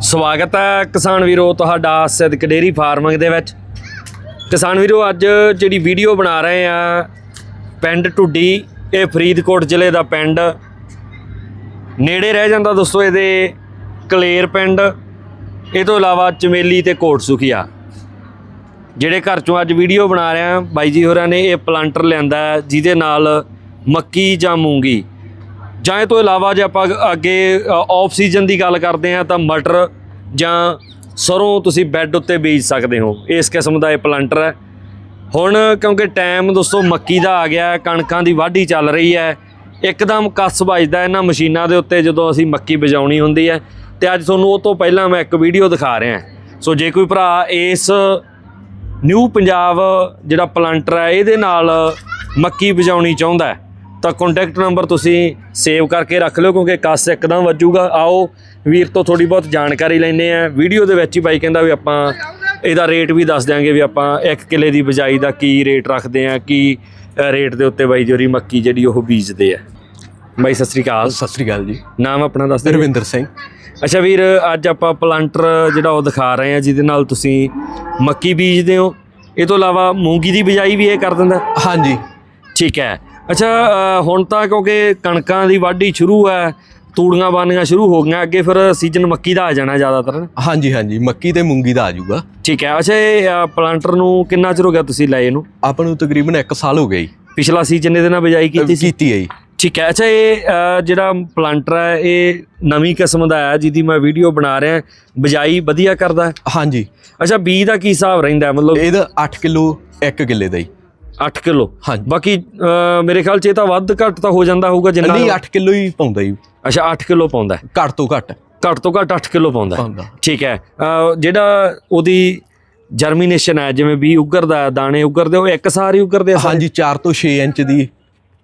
ਸਵਾਗਤ ਹੈ ਕਿਸਾਨ ਵੀਰੋ ਤੁਹਾਡਾ ਸਿੱਧਕ ਡੇਰੀ ਫਾਰਮਿੰਗ ਦੇ ਵਿੱਚ। ਕਿਸਾਨ ਵੀਰੋ, ਅੱਜ ਜਿਹੜੀ ਵੀਡੀਓ ਬਣਾ ਰਹੇ ਆ, ਪਿੰਡ ਢੁੱਡੀ, ਇਹ ਫਰੀਦਕੋਟ ਜ਼ਿਲ੍ਹੇ ਦਾ ਪਿੰਡ। ਨੇੜੇ ਰਹਿ ਜਾਂਦਾ ਦੋਸਤੋ ਇਹਦੇ ਕਲੇਰ ਪਿੰਡ। ਇਹ ਤੋਂ ਇਲਾਵਾ ਚਮੇਲੀ ਤੇ ਕੋਟ ਸੁਖੀਆ ਜਿਹੜੇ ਘਰ ਚੋਂ ਅੱਜ ਵੀਡੀਓ ਬਣਾ ਰਹੇ ਆ, ਬਾਈ ਜੀ ਹੋਰਾਂ ਨੇ ਇਹ ਪਲਾਂਟਰ ਲਿਆਂਦਾ ਜਿਹਦੇ ਨਾਲ ਮੱਕੀ ਜਾਂ ਮੂੰਗੀ। ਜਾਂ ਇਹ ਤੋਂ ਇਲਾਵਾ ਜੇ ਆਪਾਂ ਅੱਗੇ ਆਫ ਸੀਜ਼ਨ ਦੀ ਗੱਲ ਕਰਦੇ ਹਾਂ, ਤਾਂ ਮਟਰ ਜਾਂ ਸਰੋਂ ਤੁਸੀਂ ਬੈੱਡ ਉੱਤੇ ਬੀਜ ਸਕਦੇ ਹੋ। ਇਸ ਕਿਸਮ ਦਾ ਇਹ ਪਲਾਂਟਰ ਹੈ। ਹੁਣ ਕਿਉਂਕਿ ਟਾਈਮ ਦੋਸਤੋ ਮੱਕੀ ਦਾ ਆ ਗਿਆ, ਕਣਕਾਂ ਦੀ ਵਾਢੀ ਚੱਲ ਰਹੀ ਹੈ, ਇੱਕਦਮ ਕੱਸ ਵੱਜਦਾ ਇਹਨਾਂ ਮਸ਼ੀਨਾਂ ਦੇ ਉੱਤੇ ਜਦੋਂ ਅਸੀਂ ਮੱਕੀ ਬਜਾਉਣੀ ਹੁੰਦੀ ਹੈ। ਤੇ ਅੱਜ ਤੁਹਾਨੂੰ ਉਹ ਤੋਂ ਪਹਿਲਾਂ ਮੈਂ ਇੱਕ ਵੀਡੀਓ ਦਿਖਾ ਰਿਹਾ ਸੋ ਜੇ ਕੋਈ ਭਰਾ ਇਸ ਨਿਊ ਪੰਜਾਬ ਜਿਹੜਾ ਪਲਾਂਟਰ ਹੈ, ਇਹਦੇ ਨਾਲ ਮੱਕੀ ਬਜਾਉਣੀ ਚਾਹੁੰਦਾ ਹੈ ਤਾਂ ਕੰਟੈਕਟ ਨੰਬਰ ਤੁਸੀਂ ਸੇਵ ਕਰਕੇ ਰੱਖ ਲਿਓ ਕਿਉਂਕਿ ਕੱਸ ਇੱਕਦਮ ਵੱਜੂਗਾ। ਆਓ ਵੀਰ ਤੋਂ ਥੋੜੀ ਬਹੁਤ ਜਾਣਕਾਰੀ ਲੈਣੇ ਆ ਵੀਡੀਓ ਦੇ ਵਿੱਚ ਹੀ ਬਾਈ ਕਹਿੰਦਾ ਵੀ ਆਪਾਂ ਇਹਦਾ ਰੇਟ ਵੀ ਦੱਸ ਦਿਆਂਗੇ ਵੀ ਆਪਾਂ 1 ਕਿੱਲੇ ਦੀ ਬਜਾਈ ਦਾ ਕੀ ਰੇਟ ਰੱਖਦੇ ਆ ਕੀ ਰੇਟ ਦੇ ਉੱਤੇ ਬਾਈ ਜੋਰੀ ਮੱਕੀ ਜਿਹੜੀ ਉਹ ਬੀਜਦੇ ਆ। ਬਾਈ ਸਤਿ ਸ੍ਰੀ ਅਕਾਲ। ਸਤਿ ਸ੍ਰੀ ਅਕਾਲ ਜੀ। ਨਾਮ ਆਪਣਾ ਦੱਸ ਦਿਓ। ਰਵਿੰਦਰ ਸਿੰਘ। ਅੱਛਾ ਵੀਰ ਅੱਜ ਆਪਾਂ ਪਲਾਂਟਰ ਜਿਹੜਾ ਉਹ ਦਿਖਾ ਰਹੇ ਆ ਜਿਹਦੇ ਨਾਲ ਤੁਸੀਂ ਮੱਕੀ ਬੀਜਦੇ ਹੋ। ਇਹ ਤੋਂ ਇਲਾਵਾ ਮੂੰਗੀ ਦੀ ਬਿਜਾਈ ਵੀ ਇਹ ਕਰ ਦਿੰਦਾ। ਹਾਂਜੀ। ਠੀਕ ਹੈ। ਅੱਛਾ ਹੁਣ ਤਾਂ ਕਿਉਂਕਿ ਕਣਕਾਂ ਦੀ ਵਾਢੀ ਸ਼ੁਰੂ ਹੈ ਤੂੜੀਆਂ ਬਾਨੀਆਂ ਸ਼ੁਰੂ ਹੋ ਗਈਆਂ ਅੱਗੇ ਫਿਰ ਸੀਜ਼ਨ ਮੱਕੀ ਦਾ ਆ ਜਾਣਾ ਜ਼ਿਆਦਾਤਰ। ਹਾਂਜੀ ਹਾਂਜੀ ਮੱਕੀ ਤੇ ਮੂੰਗੀ ਦਾ ਆ ਜਾਊਗਾ। ਠੀਕ ਹੈ ਅੱਛਾ ਇਹ ਪਲਾਂਟਰ ਨੂੰ ਕਿੰਨਾ ਚਿਰ ਹੋ ਗਿਆ ਤੁਸੀਂ ਲਏ ਇਹਨੂੰ ਆਪਾਂ ਨੂੰ ਤਕਰੀਬਨ 1 ਸਾਲ ਹੋ ਗਿਆ ਜੀ। ਪਿਛਲਾ ਸੀਜ਼ਨ ਇਹਦੇ ਨਾਲ ਬਿਜਾਈ ਕੀਤੀ ਸੀ? ਕੀਤੀ ਹੈ ਜੀ। ਠੀਕ ਹੈ ਅੱਛਾ ਇਹ ਜਿਹੜਾ ਪਲਾਂਟਰ ਹੈ ਇਹ ਨਵੀਂ ਕਿਸਮ ਦਾ ਹੈ ਜਿਹਦੀ ਮੈਂ ਵੀਡੀਓ ਬਣਾ ਰਿਹਾ ਬਿਜਾਈ ਵਧੀਆ ਕਰਦਾ। ਹਾਂਜੀ। ਅੱਛਾ ਬੀਜ ਦਾ ਕੀ ਹਿਸਾਬ ਰਹਿੰਦਾ? ਮਤਲਬ ਇਹਦਾ 8 ਕਿਲੋ 1 ਕਿੱਲੇ ਦਾ ਜੀ। 8 ਕਿਲੋ। ਹਾਂਜੀ। ਬਾਕੀ ਮੇਰੇ ਖਿਆਲ ਚ ਇਹ ਤਾਂ ਵੱਧ ਘੱਟ ਤਾਂ ਹੋ ਜਾਂਦਾ ਹੋਊਗਾ ਜਿੰਨਾ ਨਹੀਂ 8 ਕਿਲੋ ਹੀ ਪਾਉਂਦਾ ਜੀ। ਅੱਛਾ 8 ਕਿਲੋ ਪਾਉਂਦਾ ਹੈ। ਘੱਟ ਤੋਂ ਘੱਟ। ਘੱਟ ਤੋਂ ਘੱਟ 8 ਕਿਲੋ ਪਾਉਂਦਾ ਹੈ। ਪਾਉਂਦਾ। ਠੀਕ ਹੈ। ਜਿਹੜਾ ਉਹਦੀ ਜਰਮੀਨੇਸ਼ਨ ਹੈ ਜਿਵੇਂ ਵੀ ਉਗਰਦਾ ਹੈ, ਦਾਣੇ ਉਗਰਦੇ ਉਹ ਇੱਕ ਸਾਰ ਹੀ ਉਗਰਦੇ ਆ ਸਾਰੇ? ਹਾਂਜੀ 4 ਤੋਂ 6 ਇੰਚ ਦੀ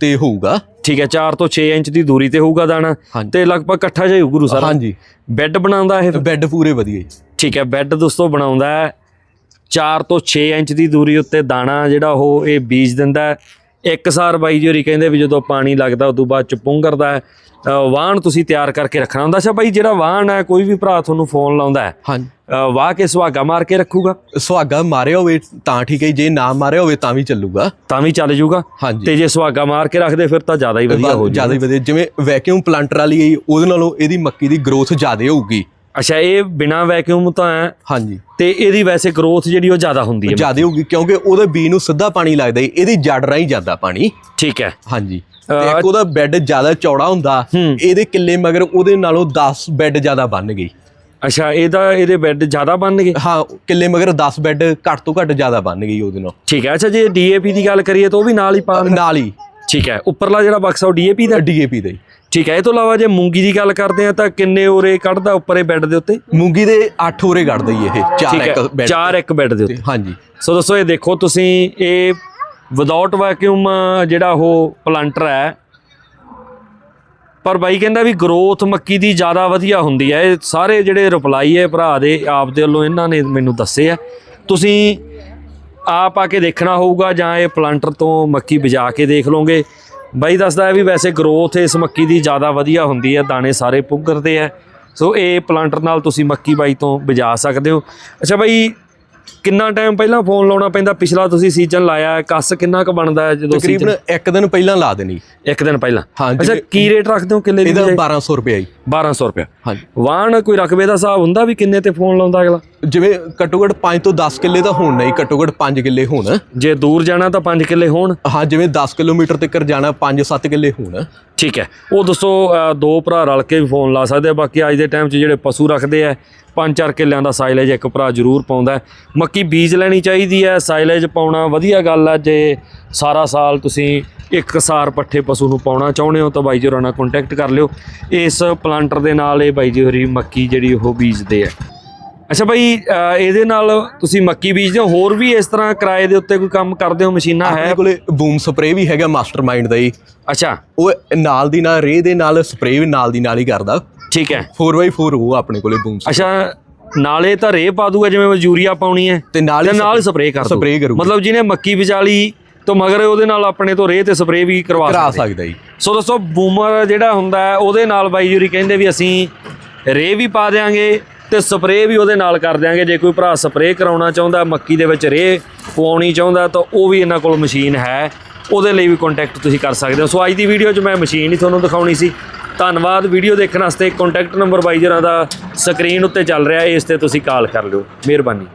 ਤੇ ਹੋਊਗਾ। ਠੀਕ ਹੈ 4 ਤੋਂ 6 ਇੰਚ ਦੀ ਦੂਰੀ ਤੇ ਹੋਊਗਾ ਦਾਣਾ ਹਾਂਜੀ। ਤੇ ਲਗਭਗ ਇਕੱਠਾ ਜਿਹਾ ਹੀ ਉਗਰੂ ਸਾਰਾ। ਹਾਂਜੀ। ਬੈੱਡ ਬਣਾਉਂਦਾ ਇਹ ਬੈੱਡ ਪੂਰੇ ਵਧੀਆ ਜੀ। ਠੀਕ ਹੈ ਬੈੱਡ ਦੋਸਤੋ ਬਣਾਉਂਦਾ ਹੈ। 4 ਤੋਂ 6 ਇੰਚ ਦੀ ਦੂਰੀ ਉੱਤੇ ਦਾਣਾ ਜਿਹੜਾ ਉਹ ਇਹ ਬੀਜ ਦਿੰਦਾ ਇੱਕ ਸਾਰ ਬਾਈ ਜੀ ਹੋਰੀ ਕਹਿੰਦੇ ਵੀ ਜਦੋਂ ਪਾਣੀ ਲੱਗਦਾ ਉਦੋਂ ਬਾਅਦ ਚ ਪੁੰਗਰਦਾ ਵਾਹਣ ਤੁਸੀਂ ਤਿਆਰ ਕਰਕੇ ਰੱਖਣਾ ਹੁੰਦਾ ਅੱਛਾ ਬਾਈ ਜਿਹੜਾ ਵਾਹਣ ਹੈ ਕੋਈ ਵੀ ਭਰਾ ਤੁਹਾਨੂੰ ਫੋਨ ਲਾਉਂਦਾ ਹੈ। ਹਾਂਜੀ। ਵਾਹ ਕੇ ਸੁਹਾਗਾ ਮਾਰ ਕੇ ਰੱਖੂਗਾ? ਸੁਹਾਗਾ ਮਾਰਿਆ ਹੋਵੇ ਤਾਂ ਠੀਕ ਹੈ ਜੀ, ਨਾ ਮਾਰਿਆ ਹੋਵੇ ਤਾਂ ਵੀ ਚੱਲੂਗਾ। ਤਾਂ ਵੀ ਚੱਲ ਜਾਊਗਾ ਤੇ ਜੇ ਸੁਹਾਗਾ ਮਾਰ ਕੇ ਰੱਖਦੇ ਫਿਰ ਤਾਂ ਜ਼ਿਆਦਾ ਹੀ ਵਧੀਆ ਹੋ ਜ਼ਿਆਦਾ ਜਾਊਗਾ ਹੀ ਵਧੀਆ। ਜਿਵੇਂ ਵੈਕਿਊਮ ਪਲਾਂਟਰ ਵਾਲੀ ਉਹਦੇ ਨਾਲੋਂ ਇਹਦੀ ਮੱਕੀ ਦੀ ਗਰੋਥ ਜ਼ਿਆਦਾ ਹੋਊਗੀ। ਅੱਛਾ ਇਹ ਬਿਨਾ ਵੈਕਿਊਮ ਤਾਂ ਹੈ। ਹਾਂਜੀ। ਤੇ ਇਹਦੀ ਵੈਸੇ ਗਰੋਥ ਜਿਹੜੀ ਉਹ ਜ਼ਿਆਦਾ ਹੁੰਦੀ ਹੈ। ਜ਼ਿਆਦਾ ਹੋਊਗੀ ਕਿਉਂਕਿ ਉਹਦੇ ਬੀ ਨੂੰ ਸਿੱਧਾ ਪਾਣੀ ਲੱਗਦਾ ਇਹਦੀ ਜੜ ਰਾਹੀਂ ਜਾਂਦਾ ਪਾਣੀ। ਠੀਕ ਹੈ। ਹਾਂਜੀ। ਤੇ ਇੱਕ ਉਹਦਾ ਬੈੱਡ ਜ਼ਿਆਦਾ ਚੌੜਾ ਹੁੰਦਾ। ਇਹਦੇ ਕਿੱਲੇ ਮਗਰ ਉਹਦੇ ਨਾਲੋਂ 10 ਬੈੱਡ ਜ਼ਿਆਦਾ ਬਣ ਗਈ। ਅੱਛਾ ਇਹਦਾ ਇਹਦੇ ਬੈੱਡ ਜ਼ਿਆਦਾ ਬਣਨਗੇ ਹਾਂ ਕਿੱਲੇ ਮਗਰ 10 ਬੈੱਡ ਘੱਟ ਤੋਂ ਘੱਟ ਜ਼ਿਆਦਾ ਬਣ ਗਈ ਉਹਦੇ ਨਾਲ। ਠੀਕ ਹੈ। ਅੱਛਾ ਜੇ ਡੀਏਪੀ ਦੀ ਗੱਲ ਕਰੀਏ ਤਾਂ ਉਹ ਵੀ ਨਾਲ ਹੀ ਪਾ? ਨਾਲ ਹੀ। ਠੀਕ ਹੈ। ਉੱਪਰਲਾ ਜਿਹੜਾ ਬਕਸਾ ਉਹ ਡੀਏਪੀ ਦਾ ਡੀਏਪੀ ਦਾ ਹੀ। ਠੀਕ ਹੈ ਇਹ ਤੋਂ ਇਲਾਵਾ ਜੇ ਮੂੰਗੀ ਦੀ ਗੱਲ ਕਰਦੇ ਆ ਤਾਂ ਕਿੰਨੇ ਓਰੇ ਕੱਢਦਾ ਉੱਪਰ ਇਹ ਬੈੱਡ ਦੇ ਉੱਤੇ? ਮੂੰਗੀ ਦੇ 8 ਹੋਰੇ ਕੱਢਦਾ ਹੀ ਇਹ ਚਾਰ ਇੱਕ ਬੈੱਡ ਚਾਰ ਇੱਕ ਬੈੱਡ ਦੇ ਉੱਤੇ। ਹਾਂਜੀ। ਸੋ ਦੋਸਤੋ ਇਹ ਦੇਖੋ ਤੁਸੀਂ ਇਹ ਵਿਦਆਊਟ ਵੈਕਿਊਮ ਜਿਹੜਾ ਉਹ ਪਲਾਂਟਰ ਹੈ ਪਰ ਬਾਈ ਕਹਿੰਦਾ ਵੀ ਗਰੋਥ ਮੱਕੀ ਦੀ ਜ਼ਿਆਦਾ ਵਧੀਆ ਹੁੰਦੀ ਹੈ। ਇਹ ਸਾਰੇ ਜਿਹੜੇ ਰਿਪਲਾਈ ਹੈ ਭਰਾ ਦੇ ਆਪ ਦੇ ਵੱਲੋਂ ਇਹਨਾਂ ਨੇ ਮੈਨੂੰ ਦੱਸੇ ਆ। ਤੁਸੀਂ ਆਪ ਆ ਕੇ ਦੇਖਣਾ ਹੋਊਗਾ ਜਾਂ ਇਹ ਪਲਾਂਟਰ ਤੋਂ ਮੱਕੀ ਬਜਾ ਕੇ ਦੇਖ ਲਓਗੇ। ਬਾਈ ਦੱਸਦਾ ਹੈ ਵੀ ਵੈਸੇ ਗਰੋਥ ਇਸ ਮੱਕੀ ਦੀ ਜ਼ਿਆਦਾ ਵਧੀਆ ਹੁੰਦੀ ਹੈ, ਦਾਣੇ ਸਾਰੇ ਪੁੱਗਰਦੇ ਆ ਸੋ ਇਹ ਪਲਾਂਟਰ ਨਾਲ ਤੁਸੀਂ ਮੱਕੀ ਬਾਈ ਤੋਂ ਬਜਾ ਸਕਦੇ ਹੋ। ਅੱਛਾ ਬਾਈ ਕਿੰਨਾ ਟਾਈਮ ਪਹਿਲਾਂ ਫੋਨ ਲਾਉਣਾ ਪੈਂਦਾ? ਪਿਛਲਾ ਤੁਸੀਂ ਸੀਜ਼ਨ ਲਾਇਆ ਕੱਸ ਕਿੰਨਾ ਕੁ ਬਣਦਾ ਹੈ ਜਦੋਂ ਤਕਰੀਬਨ season- ਇੱਕ ਦਿਨ ਪਹਿਲਾਂ ਲਾ ਦੇਣੀ। ਇੱਕ ਦਿਨ ਪਹਿਲਾਂ? ਹਾਂ, ਅੱਛਾ ਜਿਵੇਂ- ਕੀ ਰੇਟ ਰੱਖਦੇ ਹੋ ਕਿੱਲੇ ਦੀ ਇਹਦਾ ਬਜਾਏ? 1200 ਰੁਪਏ ਜੀ। 1200 ਰੁਪਏ ਹਾਂਜੀ। ਵਾਹਣ ਕੋਈ ਰਕਬੇ ਦਾ ਹਿਸਾਬ ਹੁੰਦਾ ਵੀ ਕਿੰਨੇ ਤੇ ਫੋਨ ਲਾਉਂਦਾ ਅਗਲਾ? ਜਿਵੇਂ ਘੱਟੋ ਘੱਟ 5 ਤੋਂ 10 ਕਿੱਲੇ ਤਾਂ ਹੋਣ ਨਹੀਂ ਘੱਟੋ ਘੱਟ 5 ਕਿੱਲੇ ਹੋਣ। ਜੇ ਦੂਰ ਜਾਣਾ ਤਾਂ 5 ਕਿੱਲੇ ਹੋਣ। ਹਾਂ ਜਿਵੇਂ 10 ਕਿਲੋਮੀਟਰ ਤੱਕ ਜਾਣਾ 5-7 ਕਿੱਲੇ ਹੋਣ। ਠੀਕ ਹੈ। ਉਹ ਦੱਸੋ ਦੋ ਭਰਾ ਰਲ ਕੇ ਵੀ ਫੋਨ ਲਾ ਸਕਦੇ ਆ। ਬਾਕੀ ਅੱਜ ਦੇ ਟਾਈਮ 'ਚ ਜਿਹੜੇ ਪਸ਼ੂ ਰੱਖਦੇ ਆ, ਪੰਜ ਚਾਰ ਕਿੱਲਿਆਂ ਦਾ ਸਾਈਲੇਜ ਇੱਕ ਭਰਾ ਜ਼ਰੂਰ ਪਾਉਂਦਾ ਮੱਕੀ ਬੀਜ ਲੈਣੀ ਚਾਹੀਦੀ ਹੈ ਸਾਈਲੇਜ ਪਾਉਣਾ ਵਧੀਆ ਗੱਲ ਆ। ਜੇ ਸਾਰਾ ਸਾਲ ਤੁਸੀਂ ਇੱਕ ਸਾਰ ਪੱਠੇ ਪਸ਼ੂ ਨੂੰ ਪਾਉਣਾ ਚਾਹੁੰਦੇ ਹੋ, ਤਾਂ ਬਾਈ ਜੀ ਹੋਰਾਂ ਨਾਲ ਕੰਟੈਕਟ ਕਰ ਲਿਓ। ਇਸ ਪਲਾਂਟਰ ਦੇ ਨਾਲ ਇਹ ਬਾਈ ਜੀ ਹੋਰੀ ਮੱਕੀ ਜਿਹੜੀ ਉਹ ਬੀਜਦੇ ਆ। ਅੱਛਾ ਅ, ਇਹਦੇ ਨਾਲ ਤੁਸੀਂ ਮੱਕੀ ਬੀਜਦੇ ਹੋ? ਹੋਰ ਵੀ ਇਸ ਤਰ੍ਹਾਂ ਕਿਰਾਏ ਦੇ ਉੱਤੇ ਕੋਈ ਕੰਮ ਕਰਦੇ ਹੋ? ਮਸ਼ੀਨਾਂ ਹੈ? ਆਪਣੇ ਕੋਲੇ ਬੂਮ ਸਪਰੇ ਵੀ ਹੈਗਾ ਮਾਸਟਰਮਾਈਂਡ ਦਾ ਹੀ ਅੱਛਾ। ਉਹ ਨਾਲ ਦੀ ਨਾਲ ਰੇ ਦੇ ਨਾਲ ਸਪਰੇ ਵੀ ਨਾਲ ਦੀ ਨਾਲ ਹੀ ਕਰਦਾ। ਠੀਕ ਹੈ। 4x4 ਉਹ ਆਪਣੇ ਕੋਲੇ ਬੂਮ ਅੱਛਾ ਨਾਲੇ ਤਾਂ ਰੇ ਪਾ ਦੂਗਾ ਜਿਵੇਂ ਯੂਰੀਆ ਪਾਉਣੀ ਹੈ। ਤੇ ਨਾਲ ਹੀ ਨਾਲ ਸਪਰੇਅ ਕਰ ਦੂ spray ਕਰੂਗਾ। ਮਤਲਬ ਜਿਹਨੇ ਮੱਕੀ ਵਿਚਾਲੀ ਤੋਂ ਮਗਰ ਉਹਦੇ ਨਾਲ ਆਪਣੇ ਤੋਂ ਰੇ ਤੇ ਸਪਰੇਅ ਵੀ ਕਰਵਾ ਕਰਾ ਸਕਦੇ। ਸਕਦਾ ਜੀ। ਸੋ ਦੋਸਤੋ ਬੂਮਰ ਜਿਹੜਾ ਹੁੰਦਾ ਹੈ ਉਹਦੇ ਨਾਲ ਬਾਈ ਜੂਰੀ ਕਹਿੰਦੇ ਵੀ ਅਸੀਂ ਰੇ ਵੀ ਪਾ ਦੇਾਂਗੇ ਤੇ ਸਪਰੇਅ ਵੀ ਉਹਦੇ ਨਾਲ ਕਰ ਦਿਆਂਗੇ। ਜੇ ਕੋਈ ਭਰਾ ਸਪਰੇਅ ਕਰਾਉਣਾ ਚਾਹੁੰਦਾ, ਮੱਕੀ ਦੇ ਵਿੱਚ ਰੇਹ ਪਵਾਉਣੀ ਚਾਹੁੰਦਾ, ਤਾਂ ਉਹ ਵੀ ਇਹਨਾਂ ਕੋਲ ਮਸ਼ੀਨ ਹੈ। ਉਹਦੇ ਲਈ ਵੀ ਕੰਟੈਕਟ ਤੁਸੀਂ ਕਰ ਸਕਦੇ ਹੋ। ਸੋ ਅੱਜ ਦੀ ਵੀਡੀਓ 'ਚ ਮੈਂ ਮਸ਼ੀਨ ਹੀ ਤੁਹਾਨੂੰ ਦਿਖਾਉਣੀ ਸੀ। ਧੰਨਵਾਦ। ਵੀਡੀਓ ਦੇਖਣ ਵਾਸਤੇ ਕੰਟੈਕਟ ਨੰਬਰ ਬਾਈ ਜਰਾਂ ਦਾ ਸਕਰੀਨ ਉੱਤੇ ਚੱਲ ਰਿਹਾ। ਇਸ ਤੇ ਤੁਸੀਂ ਕਾਲ ਕਰ ਲਿਓ। ਮਿਹਰਬਾਨੀ।